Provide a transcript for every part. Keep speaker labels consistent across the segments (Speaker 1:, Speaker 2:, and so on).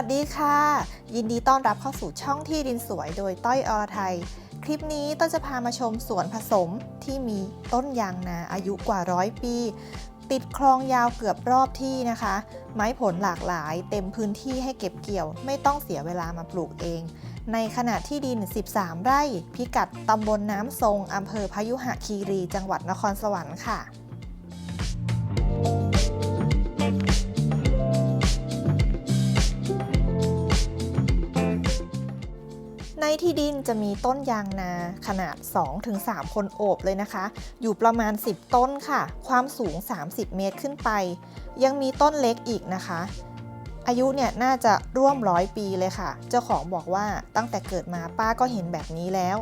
Speaker 1: วัสดีค่ะ ยินดีต้อนรับเข้าสู่ช่องที่ดินสวยโดยต้อยอรไทย คลิปนี้ต้นจะพามาชมสวนผสมที่มีต้นยางนาอายุกว่าร้อยปี ติดคลองยาวเกือบรอบที่นะคะ ไม้ผลหลากหลายเต็มพื้นที่ให้เก็บเกี่ยว ไม่ต้องเสียเวลามาปลูกเอง ในขณะที่ดิน 13 ไร่ พิกัดตำบลน้ำทรงอำเภอพยุหคีรี จังหวัดนครสวรรค์ค่ะ ในที่ดินจะมีต้นยางนาขนาด 2-3 คนโอบเลยนะคะ อยู่ประมาณ 10 ต้นค่ะ ความสูง 30 เมตรขึ้นไป ยังมีต้นเล็กอีกนะคะ อายุเนี่ยน่าจะร่วมร้อยปีเลยค่ะ เจ้าของบอกว่าตั้งแต่เกิดมาป้าก็เห็นแบบนี้แล้ว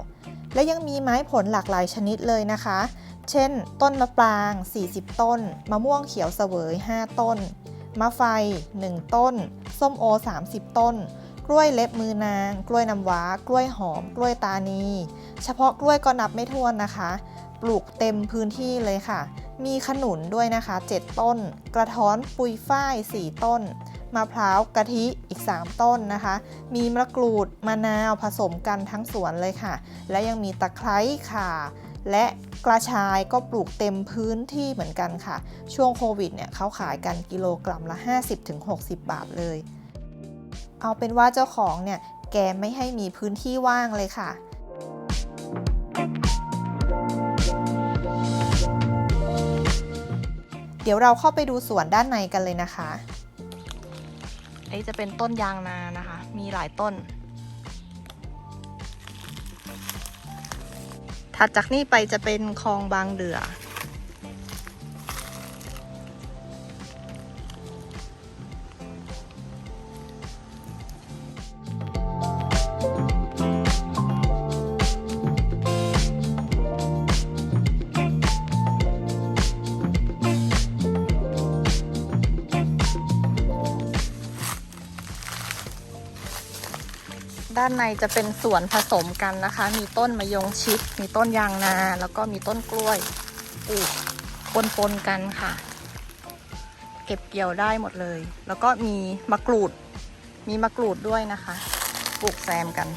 Speaker 1: และยังมีไม้ผลหลากหลายชนิดเลยนะคะ เช่น ต้นมะปราง 40 ต้น มะม่วงเขียวเสวย 5 ต้น มะไฟ 1 ต้น ส้มโอ 30 ต้น กล้วยเล็บมือนาง กล้วยน้ำว้า กล้วยหอม กล้วยตานี เฉพาะกล้วยก็นับไม่ถ้วนนะคะ ปลูกเต็มพื้นที่เลยค่ะ มีขนุนด้วยนะคะ 7 ต้น กระท้อนปุยฝ้าย 4 ต้น มะพร้าวกะทิอีก 3 ต้นนะคะ มีมะกรูด มะนาวผสมกันทั้งสวนเลยค่ะ และยังมีตะไคร้ข่าและกระชายก็ปลูกเต็มพื้นที่เหมือนกันค่ะ ช่วงโควิดเนี่ยเขาขายกันกิโลกรัมละ 50-60 บาทเลย เอาเป็นว่าเจ้าของเนี่ยแกไม่ให้มีพื้นที่ว่างเลยค่ะ เดี๋ยวเราเข้าไปดูสวนด้านในกันเลยนะคะ
Speaker 2: อันนี้จะเป็นต้นยางนานะคะ มีหลายต้น ถัดจากนี้ไปจะเป็นคลองบางเดือานในจะเป็นสวนผสมกันนะคะ มีต้นมะยงชิด มีต้นยางนา แล้วก็มีต้นกล้วยปลูกปนๆกันค่ะ เก็บเกี่ยวได้หมดเลย แล้วก็มีมะกรูด มีมะกรูดด้วยนะคะ ปลูกแซมกัน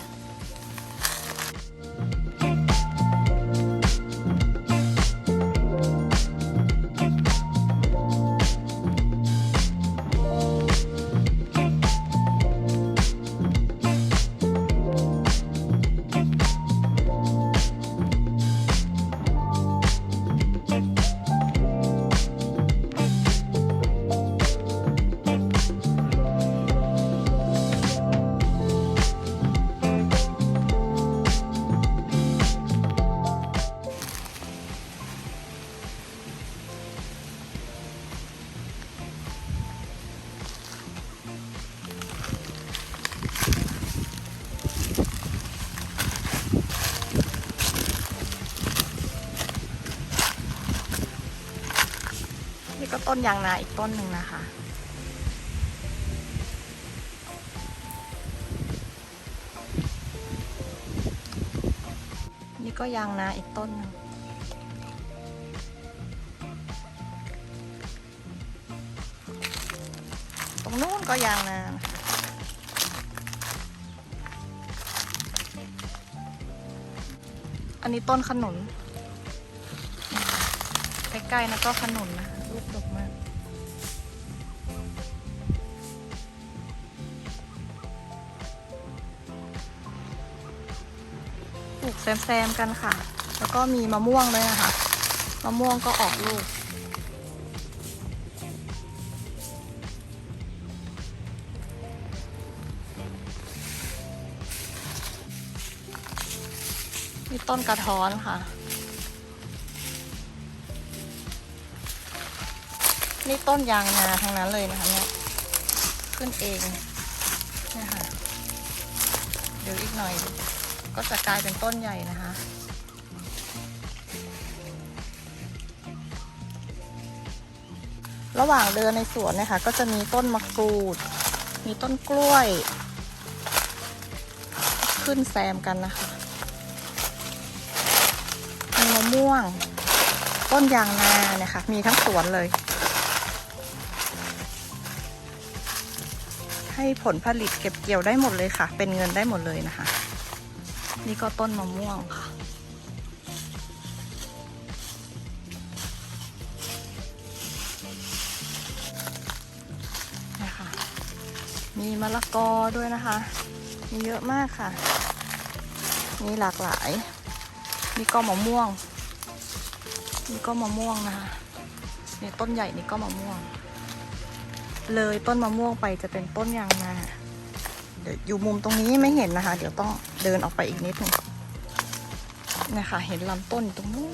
Speaker 2: ต้นยางนาอีกต้นหนึ่งนะคะ นี่ก็ยางนาอีกต้นหนึ่งตรงนู้นก็ยางนานะคะอันนี้ต้นขนุนใกล้ๆนะก็ขนุนนะ แซมๆกันค่ะ แล้วก็มีมะม่วงด้วยนะคะ มะม่วงก็ออกลูกนี่ต้นกระท้อนค่ะ นี่ต้นยางนาทั้งนั้นเลยนะคะเนี่ย ขึ้นเองเนี่ยค่ะ เดี๋ยวอีกหน่อย ก็จะกลายเป็นต้นใหญ่นะคะ ระหว่างเดินในสวนเนี่ยค่ะ ก็จะมีต้นมะกรูด มีต้นกล้วย ขึ้นแซมกันนะคะมีมะม่วง ต้นยางนาเนี่ยค่ะ มีทั้งสวนเลย ให้ผลผลิตเก็บเกี่ยวได้หมดเลยค่ะ เป็นเงินได้หมดเลยนะคะ นี่ก็ต้นมะม่วงค่ะ นะคะ มีมะละกอด้วยนะคะ มีเยอะมากค่ะ มีหลากหลาย นี่ก็มะม่วง นี่ก็มะม่วงนะคะเนี่ยต้นใหญ่นี่ก็มะม่วง เลยต้นมะม่วงไปจะเป็นต้นยางนา ดี๋ยวอยู่มุมตรงนี้ไม่เห็นนะคะ เดี๋ยวต้องเดินออกไปอีกนิดหนึงนี่ยค่ะเห็นลำต้นตรงนู้น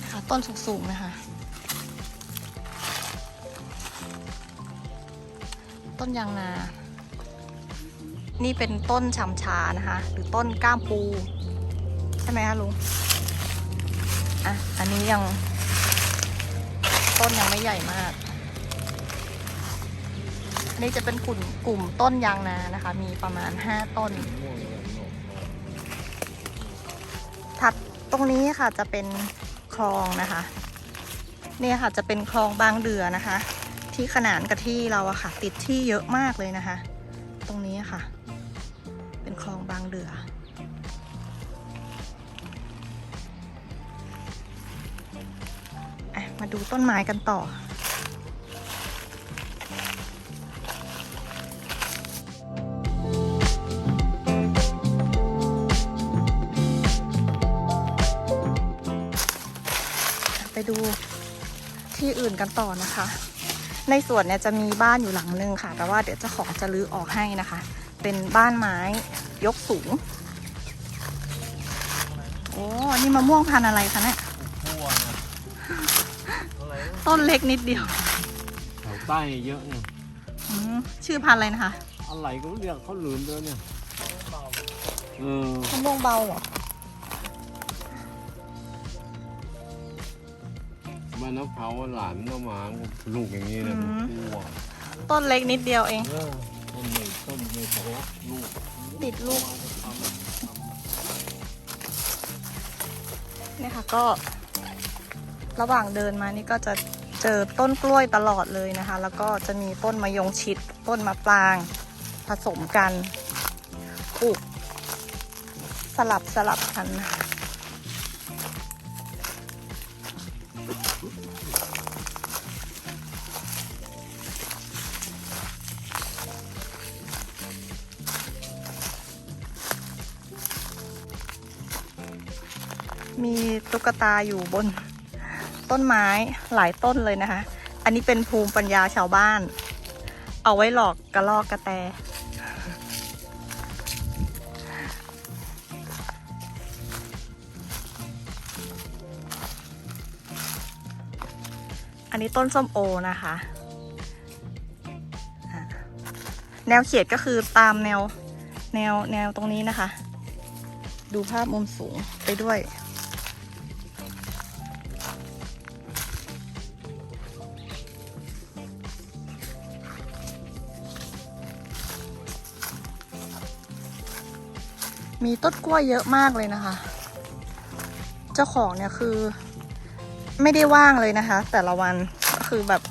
Speaker 2: นะคะต้นสูงๆนะคะ ต้นยางนา นี่เป็นต้นชำชานะคะ หรือต้นก้ามปู ใช่ไหมคะลุง อะ อันนี้ยัง ต้นยังไม่ใหญ่มากนี่จะเป็นกลุ่มกลุ่มต้นยางนานะคะ มีประมาณ5ต้น ถัดตรงนี้ค่ะจะเป็นคลองนะคะ เนี่ยค่ะจะเป็นคลองบางเดือนะคะ ที่ขนานกับที่เราอะค่ะ ติดที่เยอะมากเลยนะคะ ตรงนี้ค่ะ เป็นคลองบางเดือะมาดูต้นไม้กันต่อไปดูที่อื่นกันต่อนะคะ ในสวนเนี่ยจะมีบ้านอยู่หลังนึงค่ะ แต่ว่าเดี๋ยวเจ้าของจะรื้อออกให้นะคะ เป็นบ้านไม้ยกสูง โอ้ นี่มะม่วงพันธุ์อะไรคะเนี่ย
Speaker 3: ทั่วนะอะไรนะ
Speaker 2: ต้นเล็กนิดเดียว
Speaker 3: แถวใต้เยอะเนี่ย
Speaker 2: อืมชื่อพันธุ์อะไรนะคะ
Speaker 3: อะไรก็เรียกเขาลืมไปแล้วเนี่ยเออ
Speaker 2: มะม่วงเบาเหรอ
Speaker 3: บ้านน้ำเผาหลานน้ำหมาลูกอย่างนี้เลยทั่ว
Speaker 2: ต้นเล็กนิดเดียวเอง
Speaker 3: เออต้นไม่ต้นไม่โตลูก
Speaker 2: ติดลูก เนี่ยค่ะก็ ระหว่างเดินมานี่ก็จะเจอต้นกล้วยตลอดเลยนะคะ แล้วก็จะมีต้นมะยงชิด ต้นมะปราง ผสมกันปลูกสลับสลับกันนะคะ ตุ๊กตาอยู่บนต้นไม้หลายต้นเลยนะคะ อันนี้เป็นภูมิปัญญาชาวบ้าน เอาไว้หลอกกระลอกกระแต อันนี้ต้นส้มโอนะคะแนวเขียดก็คือตามแนวแนวแนวตรงนี้นะคะ ดูภาพมุมสูงไปด้วย มีต้นกล้วยเยอะมากเลยนะคะ เจ้าของเนี่ยคือ ไม่ได้ว่างเลยนะคะ แต่ละวันก็คือแบบ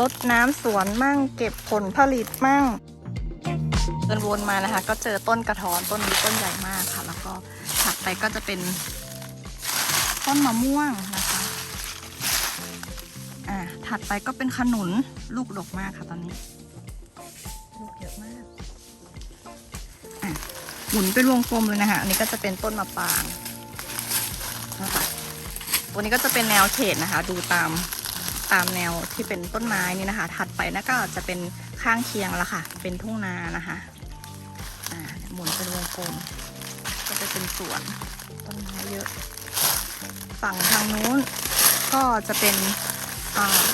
Speaker 2: รดน้ำสวนมั่ง เก็บผลผลิตมั่งเดินวนมานะคะ ก็เจอต้นกระท้อนต้นนี้ต้นใหญ่มากค่ะ แล้วก็ถัดไปก็จะเป็นต้นมะม่วงนะคะอ่าถัดไปก็เป็นขนุนลูกดกมากค่ะตอนนี้ ลูกเยอะมาก มุนเป็นวงกลมเลยนะคะ อันนี้ก็จะเป็นต้นมะปรางนะคะตัวนี้ก็จะเป็นแนวเขตนะคะ ดูตามตามแนวที่เป็นต้นไม้นี่นะคะ ถัดไปนะก็จะเป็นข้างเคียงแล้วค่ะ เป็นทุ่งนานะคะอ่าหมุนเป็นวงกลม ก็จะเป็นสวนต้นไม้เยอะ ฝั่งทางนู้นก็จะเป็น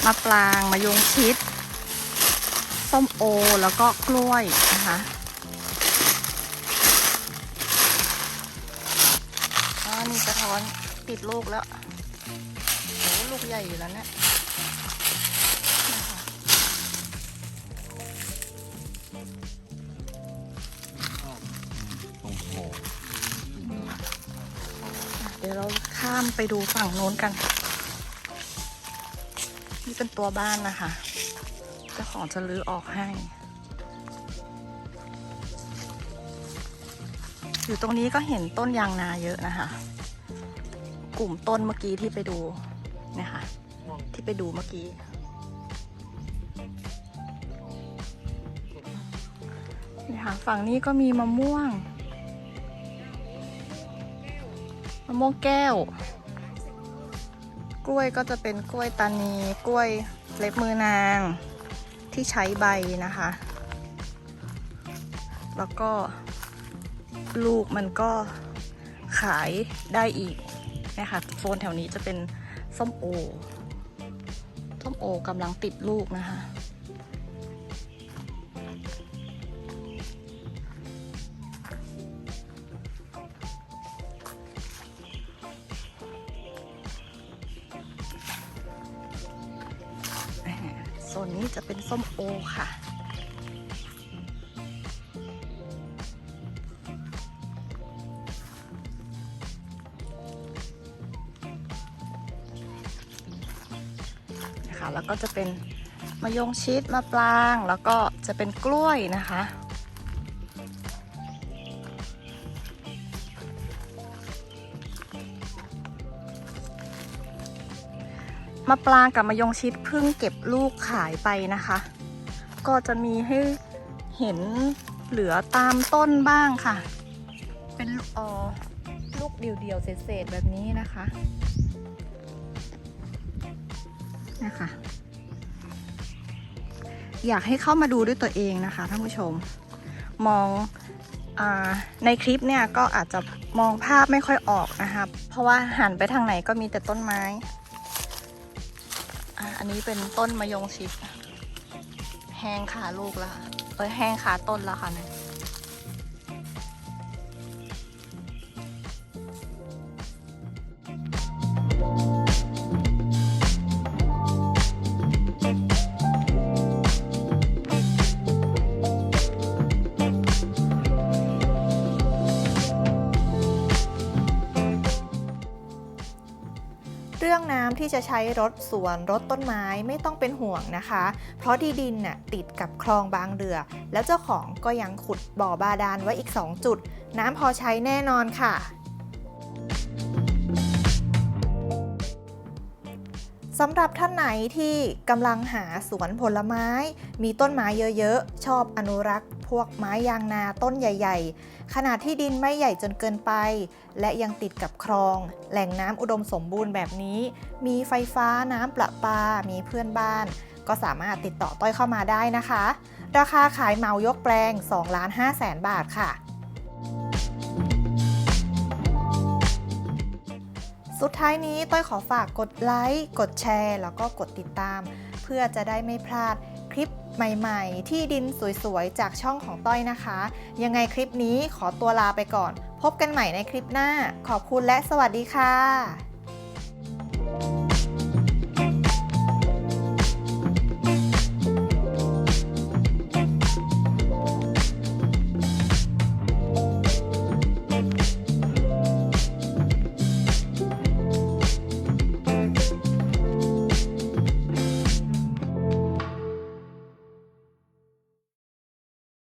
Speaker 2: มะปรางมะยงชิด ส้มโอแล้วก็กล้วยนะคะ ติดลูกแล้วลูกใหญ่อยู่แล้วเนะี่ยเดี๋ยวเราข้ามไปดูฝั่งโน้นกัน นี่เป็นตัวบ้านนะคะเจ้าของจะลื้อออกให้ อยู่ตรงนี้ก็เห็นต้นยางนาเยอะนะคะ ลุ่มต้นเมื่อกี้ที่ไปดูเนี่ยค่ะที่ไปดูเมื่อกี้ นี่ค่ะฝั่งนี้ก็มีมะม่วง มะม่วงแก้ว กล้วยก็จะเป็นกล้วยตานี กล้วยเล็บมือนางที่ใช้ใบนะคะ แล้วก็ลูกมันก็ขายได้อีก นะคะโซนแถวนี้จะเป็นส้มโอ ส้มโอกำลังติดลูกนะคะโซนนี้จะเป็นส้มโอค่ะ แล้วก็จะเป็นมะยงชิดมะปราง แล้วก็จะเป็นกล้วยนะคะ มะปรางกับมะยงชิดเพิ่งเก็บลูกขายไปนะคะ ก็จะมีให้เห็นเหลือตามต้นบ้างค่ะ เป็นออลูกเดี่ยวๆเศษๆแบบนี้นะคะ นะคะ อยากให้เข้ามาดูด้วยตัวเองนะคะท่านผู้ชม มองอในคลิปเนี่ยก็อาจจะมองภาพไม่ค่อยออกนะคะเพราะว่าหันไปทางไหนก็มีแต่ต้นไม้ออันนี้เป็นต้นมะยงชิดแห้งขาลูกแล้วค่ะ เอ้ยแห้งขาต้นแล้วค่ะเนี่ย
Speaker 1: ที่จะใช้รถสวนรถต้นไม้ไม่ต้องเป็นห่วงนะคะ เพราะที่ดินน่ะติดกับคลองบางเดือ แล้วเจ้าของก็ยังขุดบ่อบาดาลไว้อีก 2 จุด น้ำพอใช้แน่นอนค่ะสำหรับท่านไหนที่กำลังหาสวนผลไม้ มีต้นไม้เยอะๆ ชอบอนุรักษ์ วกไม้ยางนาต้นใหญ่ ๆ ขนาดที่ดินไม่ใหญ่จนเกินไป และยังติดกับคลอง แหล่งน้ำอุดมสมบูรณ์แบบนี้ มีไฟฟ้าน้ำประปา มีเพื่อนบ้าน ก็สามารถติดต่อต้อยเข้ามาได้นะคะ ราคาขายเหมายกแปลง2ล้าน5แสนบาทค่ะสุดท้ายนี้ต้อยขอฝากกดไลค์ กดแชร์ แล้วก็กดติดตาม เพื่อจะได้ไม่พลาด ใหม่ๆ ที่ดินสวยๆ จากช่องของต้อยนะคะ ยังไงคลิปนี้ขอตัวลาไปก่อน พบกันใหม่ในคลิปหน้า ขอบคุณและสวัสดีค่ะ